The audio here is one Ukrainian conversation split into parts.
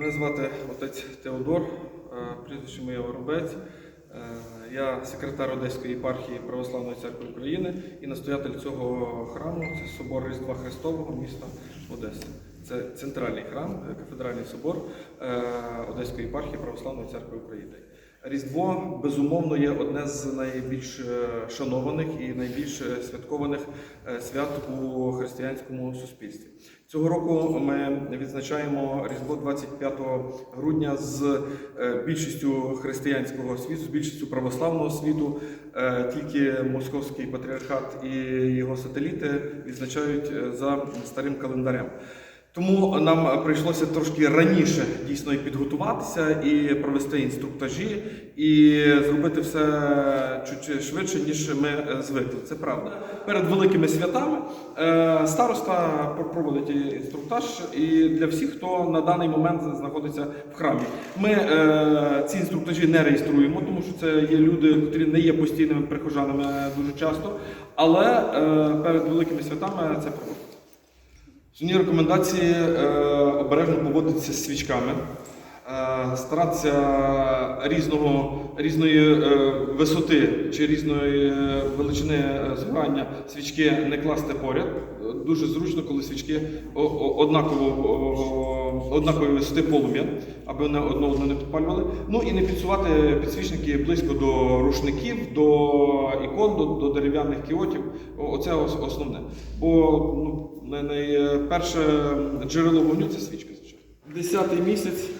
Мене звати отець Теодор, прізвище моє Воробець. Е, Я секретар Одеської єпархії Православної церкви України і настоятель цього храму це собор Різдва Христового міста Одеси. Це центральний храм, е, кафедральний собор е, Одеської єпархії Православної церкви України. Різдво безумовно є одне з найбільш шанованих і найбільш святкованих свят у християнському суспільстві. Цього року ми відзначаємо Різдво 25 грудня з е, більшістю християнського світу, з більшістю православного світу. Е, Тільки Московський патріархат і його сателіти відзначають е, за старим календарем. Тому нам прийшлося трошки раніше дійсно і підготуватися, і провести інструктажі, і зробити все чуть швидше, ніж ми звикли. Це правда. Перед великими святами е, староста проводить інструктаж і для всіх, хто на даний момент знаходиться в храмі. Ми е, ці інструктажі не реєструємо, тому що це є люди, які не є постійними прихожанами дуже часто, але е, перед великими святами це проводиться. Основні рекомендації е, обережно поводитися з свічками, старатися різного, різної е, висоти чи різної е, величини е, згорання свічки не класти поряд. Е, Дуже зручно, коли свічки однаково, однакової висоти полум'я, аби вони одне одне не підпалювали. Ну і не підсувати підсвічники близько до рушників, до ікон, до, до дерев'яних кіотів. Оце основне. Бо ну, найперше джерело вогню це свічка. Десятий місяць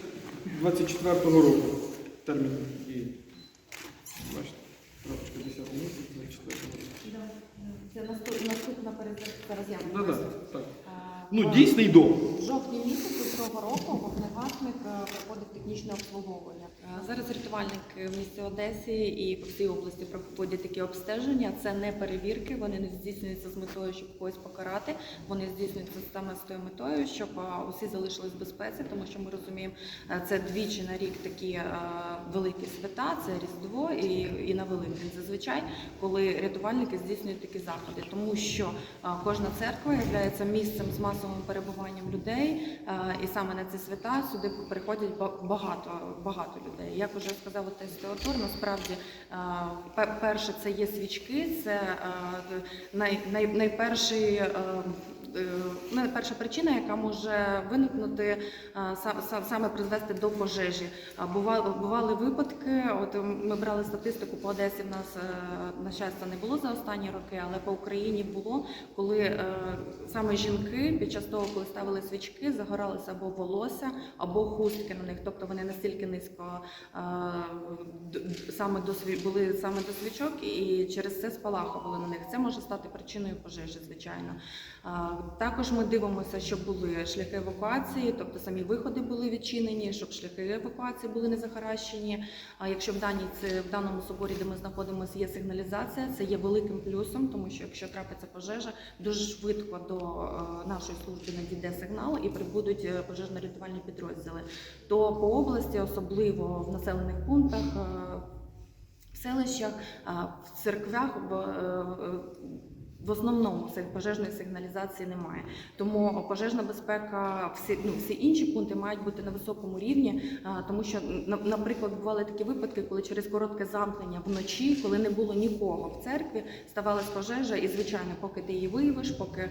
24-го року. Термін дії. Бачите, крапочка 10 місяця 24-го року. Це наступ- наступна зараз Ну, так, так. Ну, дійсний дом. В жовтні місяці цього року вогнегасник е, проходить технічне обслуговування. Е, Зараз рятувальники в місті Одесі і по всій області проходять такі обстеження. Це не перевірки, вони не здійснюються з метою, щоб когось покарати. Вони здійснюються саме з тою метою, щоб е, усі залишились в безпеці, тому що ми розуміємо, це двічі на рік такі великі свята, це Різдво і, і на Великдень. Зазвичай, коли рятувальники здійснюють такі заходи, тому що е, кожна церква є місцем з масовим перебуванням людей, е, і саме на ці свята сюди приходять ба- багато, багато людей. Як вже сказав отець Теодор, насправді е, перше це є свічки, це най, най, найперший. Е, Найперша причина, яка може виникнути е, са- са- саме призвести до пожежі. Бували, випадки. От ми брали статистику по Одесі. В нас е, на щастя не було за останні роки, але по Україні було, коли саме жінки під час того, коли ставили свічки, загоралися або волосся, або хустки на них. Тобто вони настільки низько саме до були саме до свічок, і через це спалахували на них. Це може стати причиною пожежі, звичайно. Також ми дивимося, щоб були шляхи евакуації, тобто самі виходи були відчинені, щоб шляхи евакуації були не захаращені. А якщо в даній в даному соборі, де ми знаходимося, є сигналізація, це є великим плюсом, тому що якщо трапиться пожежа, дуже швидко до е, нашої служби надійде сигнал і прибудуть е, пожежно-рятувальні підрозділи. То по області, особливо в населених пунктах. е, в селищах, в церквях в основному сиг- пожежної сигналізації немає. Тому пожежна безпека, всі, ну, всі інші пункти мають бути на високому рівні, тому що, на- наприклад, бували такі випадки, коли через коротке замкнення вночі, коли не було нікого в церкві, ставалась пожежа, і звичайно, поки ти її виявиш, поки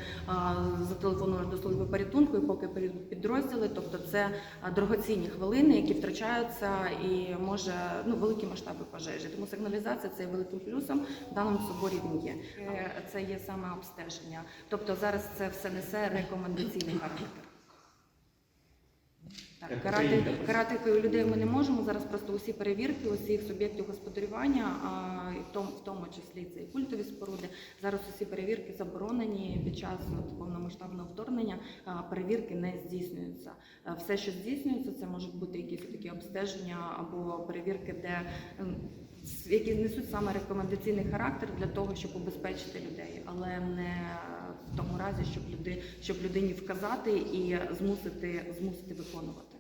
зателефонуєш до служби порятунку, і поки прийдуть підрозділи, тобто це а, дорогоцінні хвилини, які втрачаються, і може ну великі масштаби пожежі. Тому сигналізація це є великим плюсом. В даному соборі він є. Е, Це є саме обстеження. Тобто зараз це все несе рекомендаційний характер. Так, карати, карати людей ми не можемо. Зараз просто усі перевірки усіх суб'єктів господарювання, а, і в тому, в тому числі це і культові споруди. Зараз усі перевірки заборонені під час от, повномасштабного вторгнення. а, Перевірки не здійснюються. А, Все, що здійснюється, це можуть бути якісь такі обстеження або перевірки, де які несуть саме рекомендаційний характер для того, щоб убезпечити людей, але не в тому разі, щоб люди, щоб людині вказати і змусити, змусити виконувати.